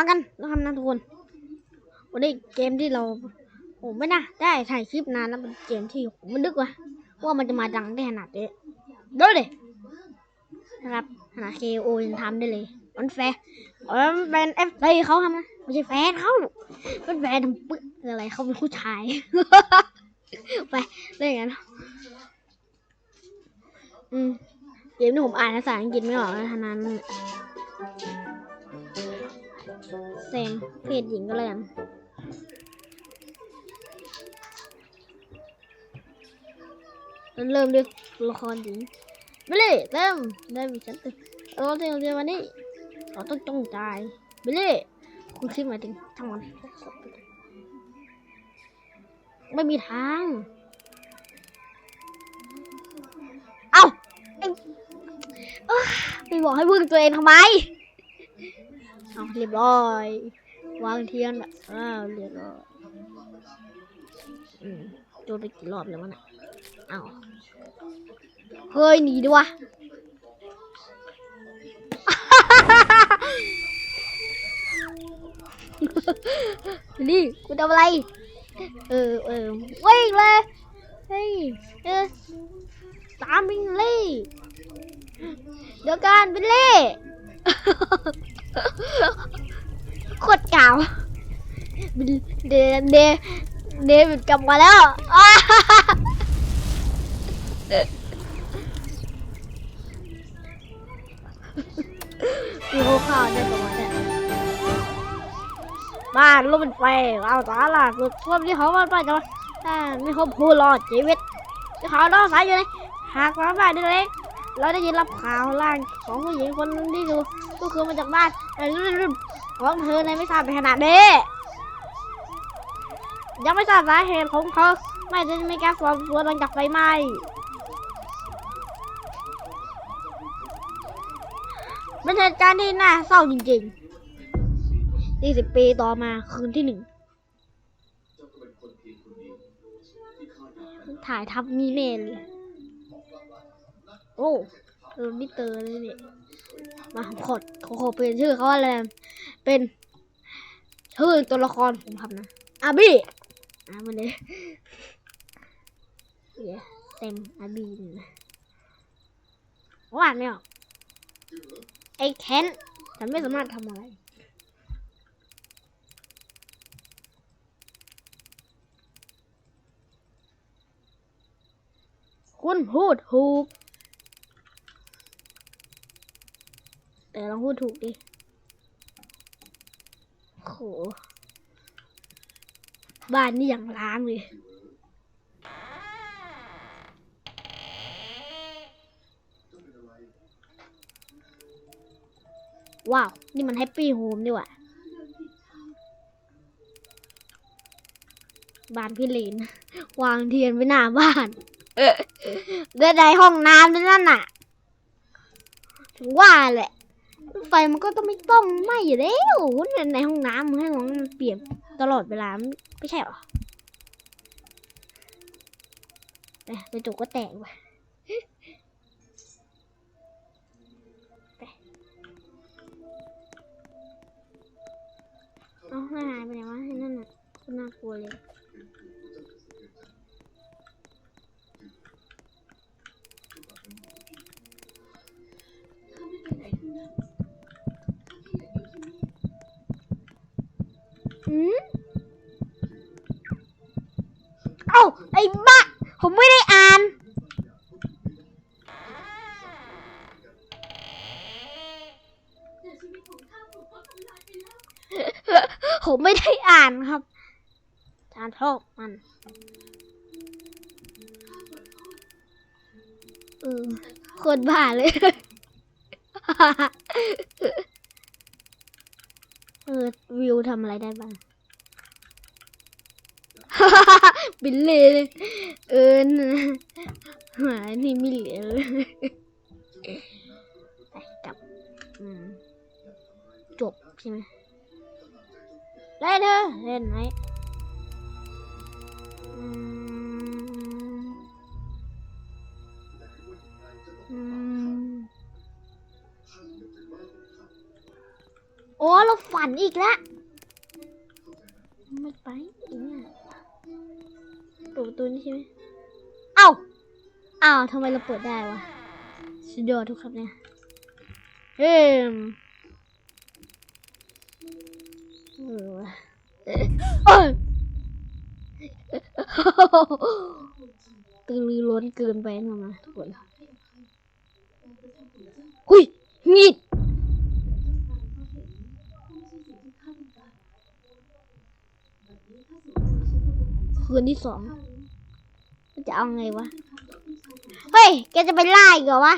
มากันนะครับนะทุกคนวันนี้เกมที่เราผมไม่น่าได้ถ่ายคลิปนานแล้วเป็นเกมที่ผมไม่นึกว่าว่ามันจะมาดังได้ขนาดนี้ดูดินะครับขนาด KO ยังทำได้เลย มันแฟร์มันเป็นเอฟซีเขาทำนะไม่ใช่แฟนเขาเป็นแฟนทำปึ๊กอะไรเขาเป็นผู้ชายไปเล่นกันอืมเกมนี้ผมอ่านภาษาอังกฤษไม่ออกนะทนั้น เซมเพศหญิงก็เลยกันเริ่มด้วยละครหญิงไปเลยเริ่มได้มีฉันตึกเราเรียนเรียนวันนี้เราต้องจงใจไปเลยคุณคิดหมายถึงทั้งวันไม่มีทาง เอ้าไอ้เอ้อไปบอกให้พึ่งตัวเองทำไม เอาเรียบร้อย วางเทียนแบบอ้าวเรียบร้อยอืมโดนไปกี่รอบแล้ววะน่ะเอ้าเฮ้ยหนีดิวะนี่กูทำอะไร เออเออวิ่งเลยเฮ้ยเออตามบิงลี่ เดี๋ยวกันบิลลี่ โคตรเก่าบิลเดเดเดวิดกลับมาแล้วอ้ามีข้าวข้าวได้ประมาณเนี้ยบ้านรถมันไฟเอาสาล่ะรถรถที่เขาบ้านไปจะมาอ่ามีเขาพูดรอดชีวิตที่เขาต้อสายอยู่ในหากมาบ้านเล็กเราได้ยินรับข่าวล่างของผู้หญิงคนที่ดู ก็คือมาจากบ้านแต่ของเธอในไม่ทราบไปขนาดนี้ยังไม่ทราบสาเหตุของเขาไม่ได้มีการสอบสวนหลังจากไฟไหม้เป็นเหตุการณ์ที่น่าเศร้าจริงๆ20ปีต่อมาคืนที่หนึ่ง ถ่ายทับมีเมนเลย โอ้เออมิเตอร์เลยเนี่ย มาขอขอขอเปลี่ยนชื่อเขาว่าอะไรเป็นชื่อตัวละครผมทำนะอาบี้อ่ามันเลยเย้เต็มอาบี้นี่นะว่านไม่ออกไอ้แคนฉันไม่สามารถทำอะไรคุณพูดถูก แต่ลองพูดถูกดิโห บ้านนี่อย่างล้างเลยว้าว นี่มันแฮปปี้โฮมนี่หว่าบ้านพี่เลนวางเทียนไว้หน้าบ้านเดินในห้องน้ำนั่นน่ะถึงว่าแหละ ไฟมันก็ต้องไม่ต้องไหม้อยู่แล้วเนี่ยในห้องน้ำมันให้มันเปลี่ยนตลอดเวลาไม่ใช่หรอแต่กระจกก็แตกว่ะเอาหายไปไหนวะไอ้นั่นน่ะน่ากลัวเลย อืมเอ้าไอ้บ้า ผมไม่ได้อ่าน ผมไม่ได้อ่านครับทานโทษมัน เออโคตรบ้าเลย เออวิวทำอะไรได้บ้างบิลเล่เลยเออนหมานี่ไม่เหลือเลยไปกลับจบใช่ไหมเล่นเถอะเล่นไหมอืม อืมโอ้เราฝันอีกแล้วไม่ไปอีกเนี่ยเปิดประตูนี่ใช่ไหมเอ้าเอ้าทำไมเราเปิดได้วะสุดยอดทุกครับเนี่ยเฮ้มตือรือร้นเกินไปนะมาทุกคนหุยมีด คืนที่สองจะเอาไงวะ เฮ้ย แกจะไปล่าอีกเหรอวะ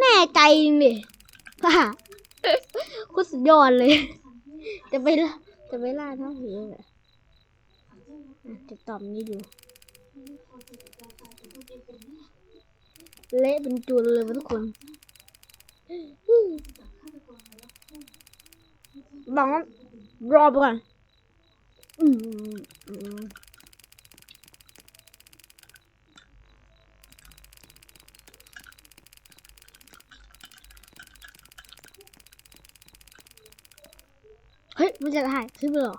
แน่ใจดิฮ่าคตรสุดยอดเลย จะไปจะไปล่าเท่าผีเลยอะจะตอบนี้ดูเละเป็นจุนเลยวะทุกคนบอกว่ารอไปก่อน เฮ้ยมันจะถ่ายคลิปเหรอ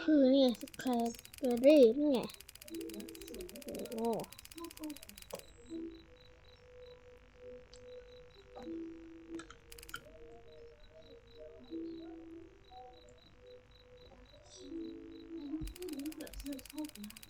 คือนี่สแครป เบอรี่นี่ไงโอ้เ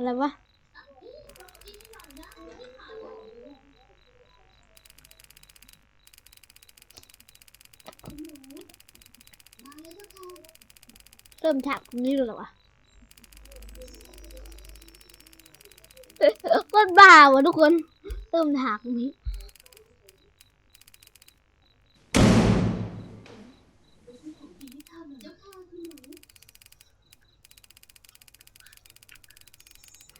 อะไรวะเริ่มฉากตรงนี้เลยหรอวะคนบ้าวะทุกคน เริ่มฉากตรงนี้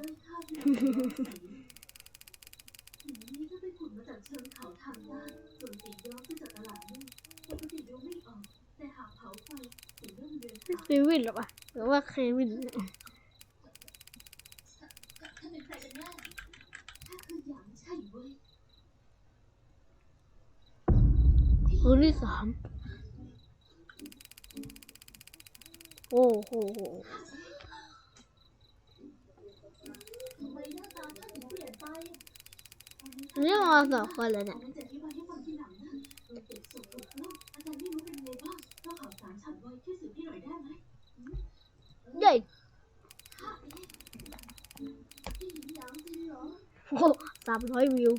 ออกแต่หากเผาไฟถึงเริ่มเดือนขาดเควินหรอวะหรือว่าเควินถ้าเป็นใครกันแน่ถ้าคือหยางใช่เว้ยคนที่สามโอ้โห ทำไมหน้าตาท่านถึงเปลี่ยนไป นี่มาสองคนเลยนะอธิบายให้ฟังทีหลังนะโดนเก็กล่องอาจารย์ไม่รู้เนไงบ้างก็ข่ยให้หน่อยได้ไหมเย้ข้าเองพี่หญิงหยางจริงเหรอโอ้สามร้อยวิว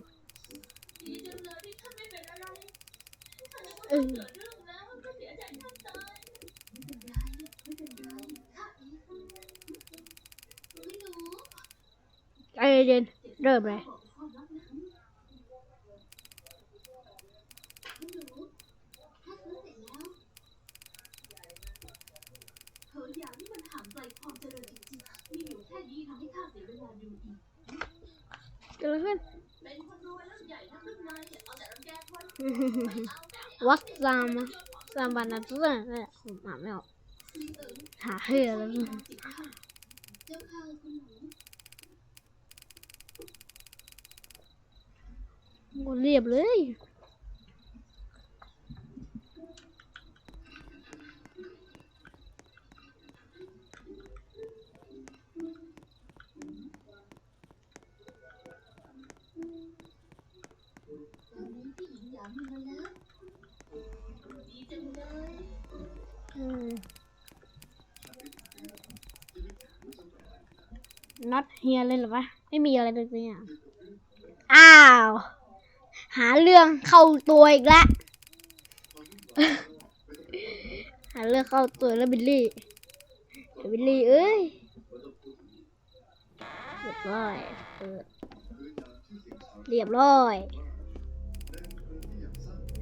ดีจังเยที่ท่านเป็นอะไรถ้ายังเอว่าอเกิดเรื่องแล้วก็เสียใจท่านตายไม่เป็นไรไม่เป็นไรข้าเองไม่รู้ ใจเย็นเริ่มเลย ความเจริญจริงๆ มีอยู่แค่นี้ทำให้ข้าเสียเวลาดูอีก เกิดอะไรขึ้น เป็นคนรวยแล้วใหญ่ทั้งข้างในเอาแต่รังแกคนวัดซามะซามบานาตุเนี่ยผมอ่านไม่ออก หาเฮือแล้ว เจ้าค่ะคุณหนูกูเรียบเลย อตเฮียเลยเหรอวะไม่มีอะไรเลยเนี่ยอ้าว หาเรื่องเข้าตัวอีกแล้วหาเรื่องเข้าตัวแล้วบิลลี่เดี๋ยวบิลลี่เอ้ยเรียบร้อยเปิดเรียบร้อย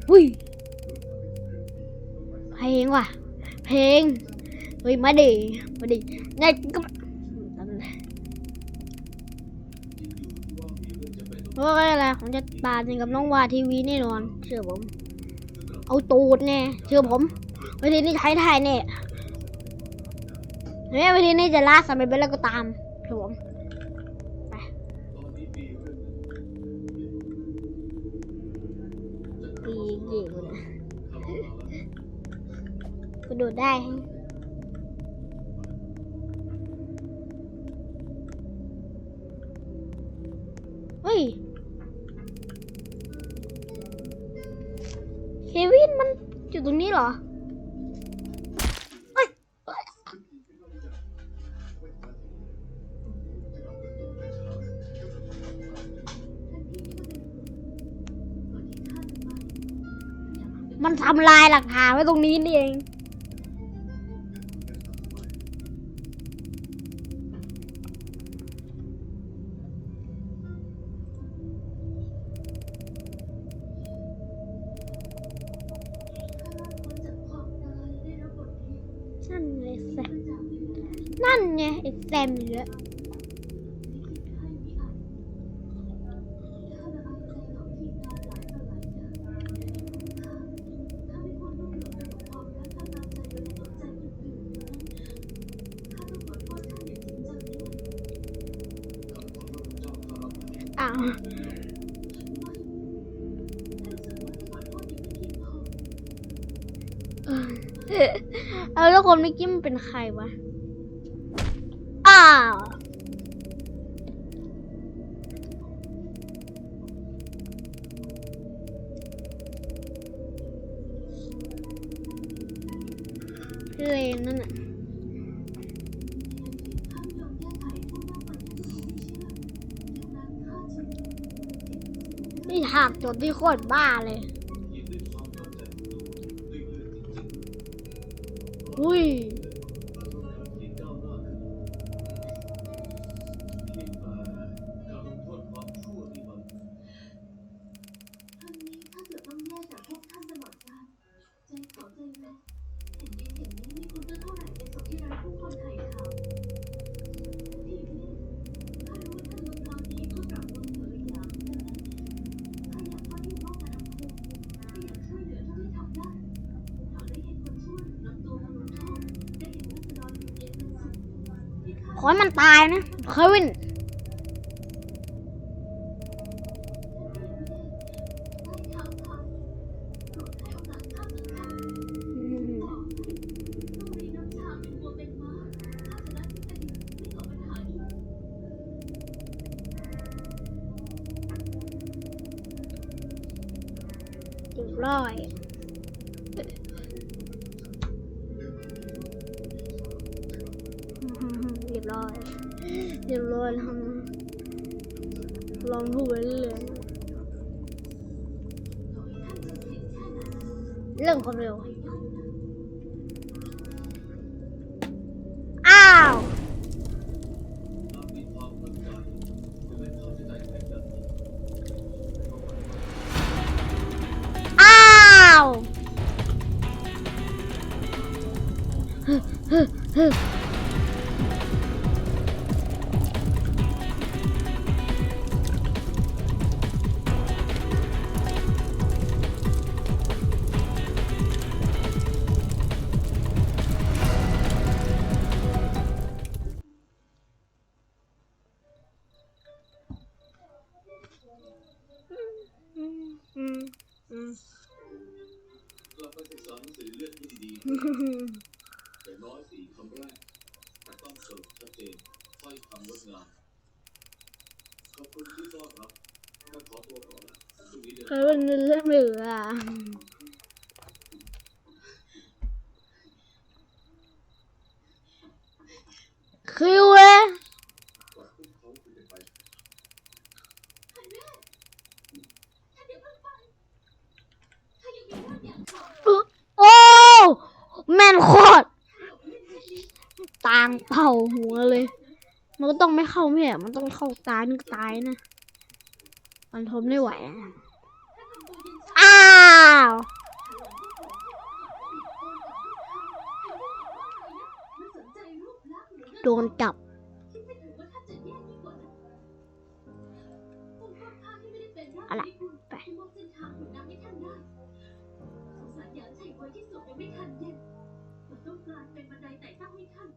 อุ้ยเพลงว่ะ เพลงเฮ้ยมาดิมาดิไงก็ ว่าอะไรผมจะตาจริงกับน้องวาทีวีแน่นอน เชื่อผม เอาตูดแน่เชื่อผมวิธีนี้ใช้ได้แน่แม้วิธีนี้จะล่าสัตว์ไปเป็นแล้วก็ตามเชื่อผมไปปีเกี่ยวเลยกระโดดได้เฮ้ย วินมันอยู่ตรงนี้เหรอมันทำลายหลักฐานไว้ตรงนี้นี่เอง นั่นไงแเอาแล้วคนเมื่อกี้มันเป็นใครวะ อ้าวเลงนั่นน่ะนี่หากจดที่โคตรบ้าเลย อุ้ ข้าขอให้มันตายนะเควิน ร้อยเรียบร้อยแล้วลองพูดไปเรื่อยเรื่องความเร็ว นเดี๋ยวเพิ่งไปถ้ายังมีเรื่องอยากบอโอ้แม่นโคตรต่างเผาหัวเลย มันก็ต้องไม่เข้าไม่ใช่เหรอมันต้องเข้าตายนี่ก็ตายนะ มันทนไม่ไหวอ้าวโดนจับอะไรไปที่มอบเส้นทางหนุนนำให้ท่านได้สงสารหยางไฉไว้ที่สุดยังไม่ทันเย็นมันต้องกลายเป็นบันไดไต่ตั้งให้ท่าน